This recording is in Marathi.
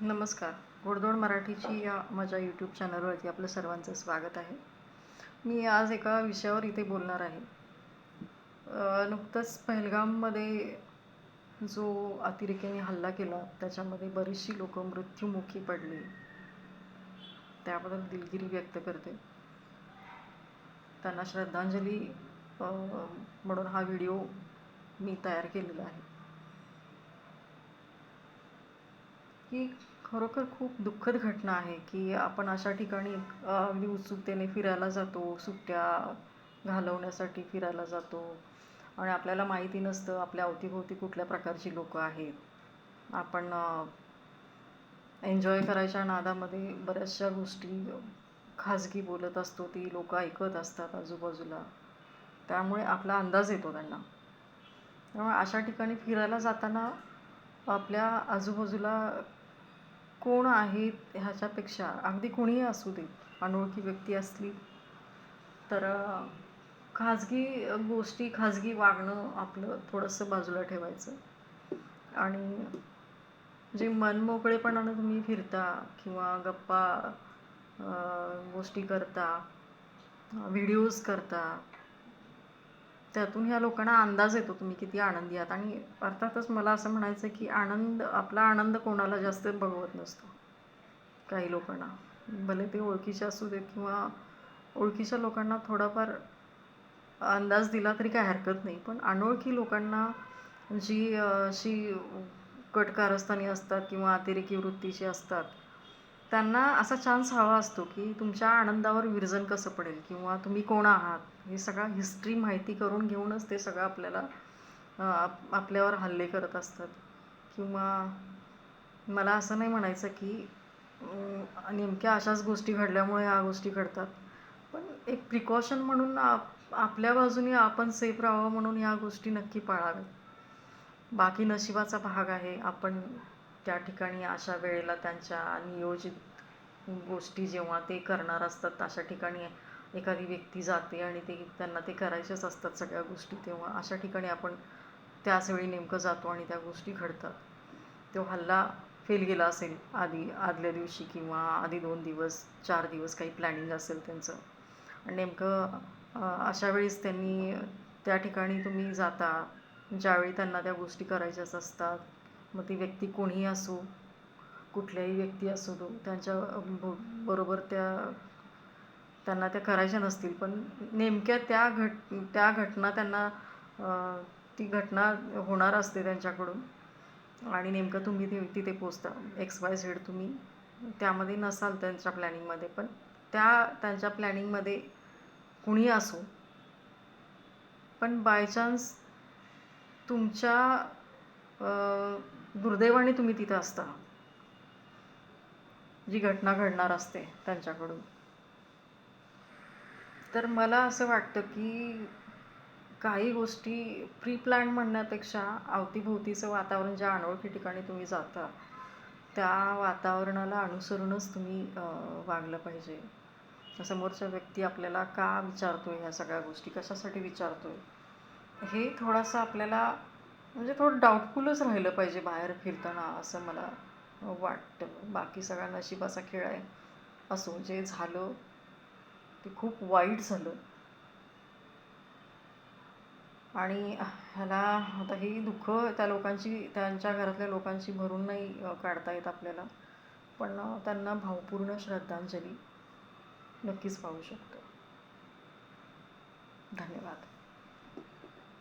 नमस्कार. गोडधोड मराठीची या माझ्या यूट्यूब चॅनलवरती आपलं सर्वांचं स्वागत आहे. मी आज एका विषयावर इथे बोलणार आहे. नुकतंच पहलगाममध्ये जो अतिरेक्याने हल्ला केला त्याच्यामध्ये बरीचशी लोकं मृत्युमुखी पडली. त्याबद्दल दिलगिरी व्यक्त करते. त्यांना श्रद्धांजली म्हणून हा व्हिडिओ मी तयार केलेला आहे. ही खरोखर खूप दुःखद घटना आहे की आपण अशा ठिकाणी अगदी उत्सुकतेने फिरायला जातो सुट्ट्या घालवण्यासाठी फिरायला जातो आणि आपल्याला माहिती नसतं आपल्या अवतीभोवती कुठल्या प्रकारची लोकं आहेत. आपण एन्जॉय करायच्या नादामध्ये बऱ्याचशा गोष्टी खाजगी बोलत असतो ती लोक ऐकत असतात आजूबाजूला. त्यामुळे आपला अंदाज येतो त्यांना. त्यामुळे अशा ठिकाणी फिरायला जाताना आपल्या आजूबाजूला कोण आहेत ह्याच्यापेक्षा? अगदी कोणीही असू दे अनोळखी व्यक्ती असली तर खाजगी गोष्टी खाजगी वागणं आपलं थोडंसं बाजूला ठेवायचं. आणि जे मनमोकळेपणानं तुम्ही फिरता किंवा गप्पा गोष्टी करता व्हिडिओज करता त्यातून ह्या लोकांना अंदाज येतो तुम्ही किती आनंदी आहात. आणि अर्थातच मला असं म्हणायचं की आनंद आपला आनंद कोणाला जास्त बघवत नसतो. काही लोकांना. भले ते ओळखीचे असू देत किंवा ओळखीच्या लोकांना थोडाफार अंदाज दिला तरी काय हरकत नाही. पण अनोळखी लोकांना जी अशी कटकारस्थानी असतात किंवा अतिरेकी वृत्तीची असतात त्यांना असा चान्स हवा असतो की तुमच्या आनंदावर विरजन कसं पडेल किंवा तुम्ही कोण आहात? हे सगळं हिस्ट्री माहिती करून घेऊनच ते सगळं आपल्याला आप- आपल्यावर हल्ले करत असतात. किंवा मला असं नाही म्हणायचं की नेमक्या अशाच गोष्टी घडल्यामुळे ह्या गोष्टी घडतात. पण एक प्रिकॉशन म्हणून आप आपल्या बाजूने आपण सेफ राहावं म्हणून ह्या गोष्टी नक्की पाळाव्यात. बाकी नशिबाचा भाग आहे. आपण त्या ठिकाणी अशा वेळेला त्यांच्या नियोजित गोष्टी जेव्हा ते करणार असतात अशा ठिकाणी एखादी व्यक्ती जाते आणि ते त्यांना ते करायच्याच असतात सगळ्या गोष्टी तेव्हा अशा ठिकाणी आपण त्याच वेळी नेमकं जातो आणि त्या गोष्टी घडतात. तो हल्ला फेल गेला असेल आधी आदल्या दिवशी किंवा आधी दोन दिवस चार दिवस काही प्लॅनिंग असेल त्यांचं. आणि नेमकं अशा वेळेस त्यांनी त्या ठिकाणी तुम्ही जाता ज्यावेळी त्यांना त्या गोष्टी करायच्याच असतात मग ती व्यक्ती कोणीही असो कुठल्याही व्यक्ती असो तो त्यांच्या ब- बरोबर त्या त्यांना त्या करायच्या नसतील. पण नेमक्या त्या घट त्या घटना त्यांना ती घटना होणार असते त्यांच्याकडून. आणि नेमकं तुम्ही ते तिथे पोचता. एक्स वाय झेड तुम्ही त्यामध्ये नसाल त्यांच्या प्लॅनिंगमध्ये. पण त्या त्यांच्या प्लॅनिंगमध्ये कुणी असो. पण बाय चान्स तुमच्या दुर्दैवाने तुम्ही तिथं असता. जी घटना घडणार असते त्यांच्याकडून. तर मला असं वाटतं की काही गोष्टी प्री प्लॅन म्हणण्यापेक्षा अवतीभोवतीचं वातावरण ज्या अनोळखी ठिकाणी तुम्ही जाता त्या वातावरणाला अनुसरूनच तुम्ही वागलं पाहिजे. समोरच्या व्यक्ती आपल्याला का विचारतोय ह्या सगळ्या गोष्टी? कशासाठी विचारतोय? हे थोडासा आपल्याला म्हणजे थोडं डाऊटफुलच राहिलं पाहिजे बाहेर फिरताना असं मला वाटतं. बाकी सगळा नशिबाचा खेळ आहे. असो जे झालं ते खूप वाईट झालं. आणि ह्याला आता ही दुःख त्या लोकांची त्यांच्या घरातल्या लोकांची भरून नाही काढता येत आपल्याला. पण त्यांना भावपूर्ण श्रद्धांजली नक्कीच पाहू शकतो. धन्यवाद.